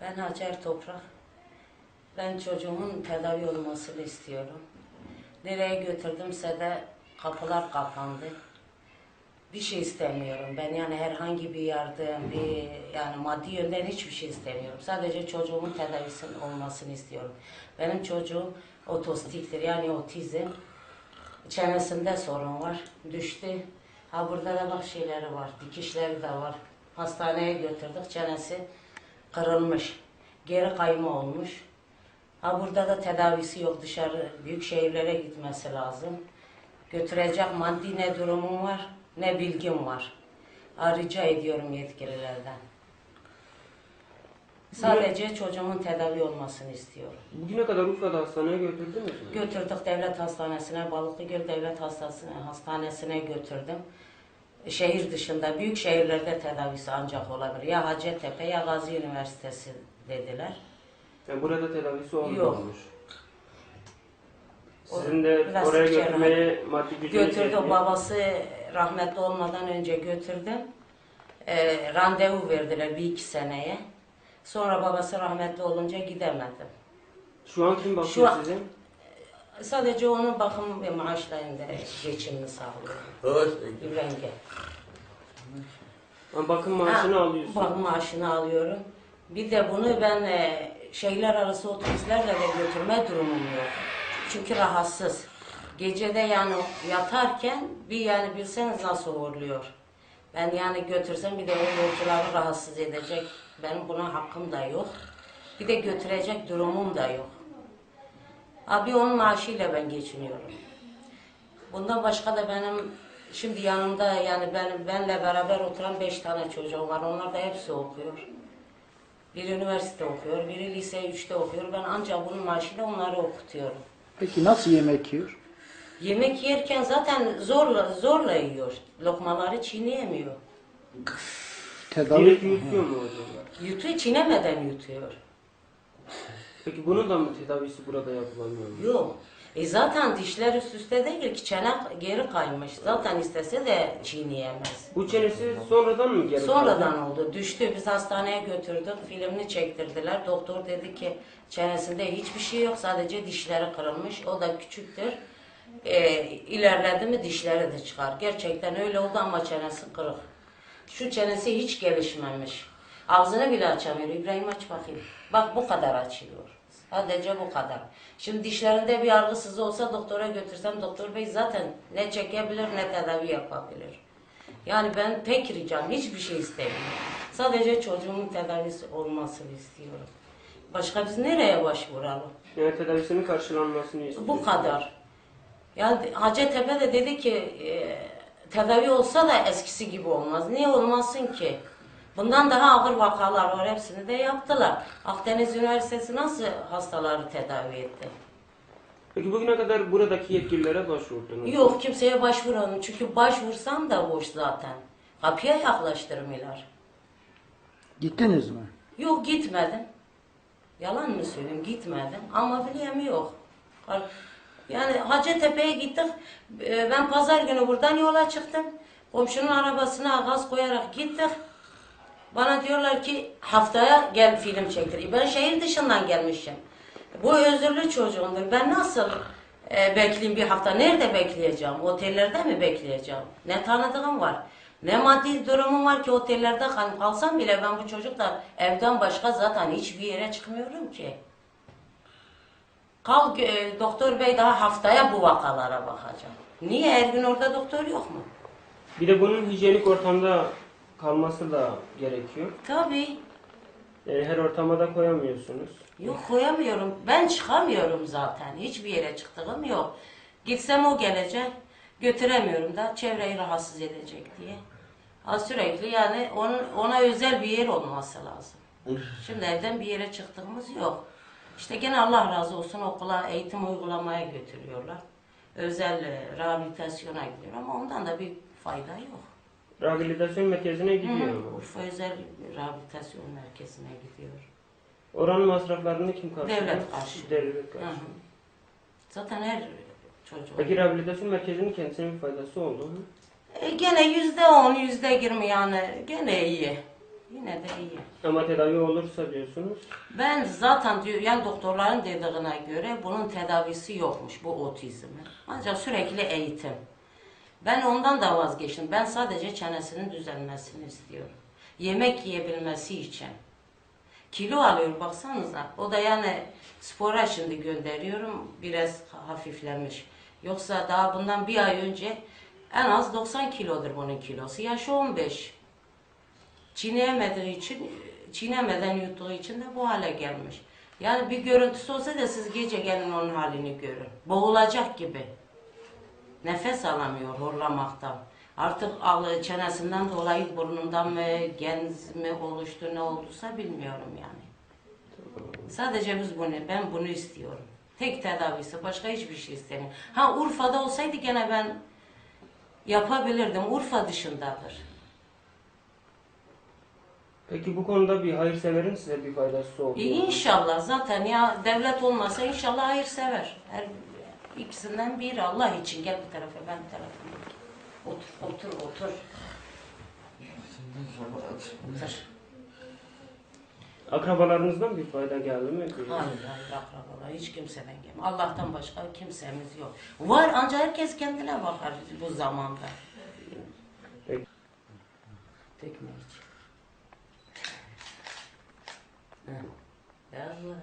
Ben Hacer Toprak. Ben çocuğumun tedavi olmasını istiyorum. Nereye götürdümse de kapılar kapandı. Bir şey istemiyorum. Ben yani herhangi bir yardım, bir yani maddi yönden hiçbir şey istemiyorum. Sadece çocuğumun tedavisinin olmasını istiyorum. Benim çocuğum otistiktir yani otizm. Çenesinde sorun var. Düştü. Ha burada da bak şeyleri var. Dikişleri de var. Hastaneye götürdük. Çenesi kırılmış. Geri kayma olmuş. Ha burada da tedavisi yok. Dışarı büyük şehirlere gitmesi lazım. Götürecek maddi ne durumum var ne bilgim var. Ha, rica ediyorum yetkililerden. Sadece çocuğumun tedavi olmasını istiyorum. Bugüne kadar Urfa'da hastaneye götürdünüz mü? Götürdük devlet hastanesine, Balıklıgöl Devlet Hastanesine, hastanesine götürdüm. Şehir dışında, büyük şehirlerde tedavisi ancak olabilir. Ya Hacettepe ya Gazi Üniversitesi dediler. Yani burada tedavisi olmuyormuş. Sizin de oraya götürmeye maddi gücünüz Götürdü, yetmiyor. babası rahmetli olmadan önce götürdüm. Ee, randevu verdiler bir iki seneye. Sonra babası rahmetli olunca gidemedim. Şu an kim bakıyor Şu an- size? Sadece onun bakım ve maaşlarında geçimini sağlıyor. İbrahim gel. Ha, bakım maaşını Ha, alıyorsun. Bakım maaşını alıyorum. Bir de bunu ben e, şehirler arası otobüslerle de götürme durumum yok. Çünkü rahatsız. Gecede yani yatarken bir yani bilseniz nasıl horluyor. Ben yani götürsem bir de o yolcuları rahatsız edecek. Benim buna hakkım da yok. Bir de götürecek durumum da yok. Abi onun maaşıyla ben geçiniyorum. Bundan başka da benim şimdi yanımda yani benim benle beraber oturan beş tane çocuğum var. Onlar da hepsi okuyor. Biri üniversite okuyor, biri lise 3'te okuyor. Ben ancak bunun maaşıyla onları okutuyorum. Peki nasıl yemek yiyor? Yemek yerken zaten zorla zorla yiyor. Lokmaları çiğneyemiyor. Tedavi Direkt yutuyor mu hocam? Yutuyor, çiğnemeden yutuyor. Peki bunun da mı tedavisi burada yapılamıyor mu? Yok. E zaten dişler üst üste değil ki çene geri kaymış. Zaten istese de çiğneyemez. Bu çenesi sonradan mı geldi? Sonradan oldu. Düştü. Biz hastaneye götürdük. Filmini çektirdiler. Doktor dedi ki çenesinde hiçbir şey yok. Sadece dişleri kırılmış. O da küçüktür. Ee, ilerledi mi dişleri de çıkar. Gerçekten öyle oldu ama çenesi kırık. Şu çenesi hiç gelişmemiş. Ağzını bile açamıyor. İbrahim aç bakayım. Bak bu kadar açılıyor. Sadece bu kadar. Şimdi dişlerinde bir ağrısız olsa doktora götürsem doktor bey zaten ne çekebilir ne tedavi yapabilir. Yani ben pek ricam hiçbir şey istemiyorum. Sadece çocuğumun tedavisi olmasını istiyorum. Başka biz nereye başvuralım? Yani tedavisinin karşılanmasını istiyor. Bu kadar. Yani Hacettepe de dedi ki e, tedavi olsa da eskisi gibi olmaz. Niye olmasın ki? Bundan daha ağır vakalar var. Hepsini de yaptılar. Akdeniz Üniversitesi nasıl hastaları tedavi etti? Peki bugüne kadar buradaki yetkililere başvurdunuz. Yok kimseye başvuramam. Çünkü başvursam da boş zaten. Kapıya yaklaştırmıyorlar. Gittiniz mi? Yok gitmedim. Yalan mı söyleyeyim gitmedim ama bileyim yok. Yani Hacettepe'ye gittik. Ee, Ben pazar günü buradan yola çıktım. Komşunun arabasına gaz koyarak gittik. Bana diyorlar ki haftaya gel film çektir. Ben şehir dışından gelmişim. Bu özürlü çocuğumdur. Ben nasıl e, bekleyeyim bir hafta? Nerede bekleyeceğim? Otellerde mi bekleyeceğim? Ne tanıdığım var. Ne maddi durumum var ki otellerde kal- kalsam bile ben bu çocukla evden başka zaten hiçbir yere çıkmıyorum ki. Kal e, doktor bey daha haftaya bu vakalara bakacak. Niye her gün orada doktor yok mu? Bir de bunun hijyenik ortamda kalması da gerekiyor. Tabii. Yani her ortama da koyamıyorsunuz. Yok koyamıyorum. Ben çıkamıyorum zaten. Hiçbir yere çıktığım yok. Gitsem o gelecek. Götüremiyorum da çevreyi rahatsız edecek diye. Ha sürekli yani onun, ona özel bir yer olması lazım. Şimdi evden bir yere çıktığımız yok. İşte gene Allah razı olsun okula eğitim uygulamaya götürüyorlar. Özel e, rehabilitasyona gidiyor ama ondan da bir fayda yok. Rehabilitasyon merkezine gidiyor Hı. Urfa Özel Rehabilitasyon Merkezi'ne gidiyor. Oranın masraflarını kim karşılıyor? Devlet karşılıyor. Devlet karşılıyor. hı. Zaten her çocuğun. Peki rehabilitasyon merkezinin kendisine bir faydası oldu mu? E, gene yüzde on, yüzde yirmi yani gene iyi. Yine de iyi. Ama tedavi olursa diyorsunuz. Ben zaten diyor, yani doktorların dediğine göre bunun tedavisi yokmuş bu otizmin. Ancak sürekli eğitim. Ben ondan da vazgeçtim. Ben sadece çenesinin düzelmesini istiyorum. Yemek yiyebilmesi için. Kilo alıyor baksanıza. O da yani spora şimdi gönderiyorum. Biraz hafiflemiş. Yoksa daha bundan bir ay önce en az 90 kilodur bunun kilosu. Yaşı 15. Çiğneyemediği için, çiğnemeden yuttuğu için de bu hale gelmiş. Yani bir görüntüsü olsa da siz gece gelin onun halini görün. Boğulacak gibi. Nefes alamıyor horlamaktan. Artık ağlı çenesinden dolayı burnundan mı, genz mi oluştu ne olduysa bilmiyorum yani. Sadece biz bunu, ben bunu istiyorum. Tek tedavisi, başka hiçbir şey istemiyorum. Ha Urfa'da olsaydı gene ben yapabilirdim. Urfa dışındadır. Peki bu konuda bir hayırseverin size bir faydası oldu. E, inşallah zaten ya devlet olmasa inşallah hayırsever. Her ikisinden biri Allah için gel bir tarafa ben bir tarafa. Otur otur otur. Otur. Akrabalarınızdan bir fayda geldi mi? Hayır hayır akrabalar hiç kimseden gelmiyor. Allah'tan başka kimsemiz yok. Var ancak herkes kendine bakar bu zamanda. Peki. Hı. Allah.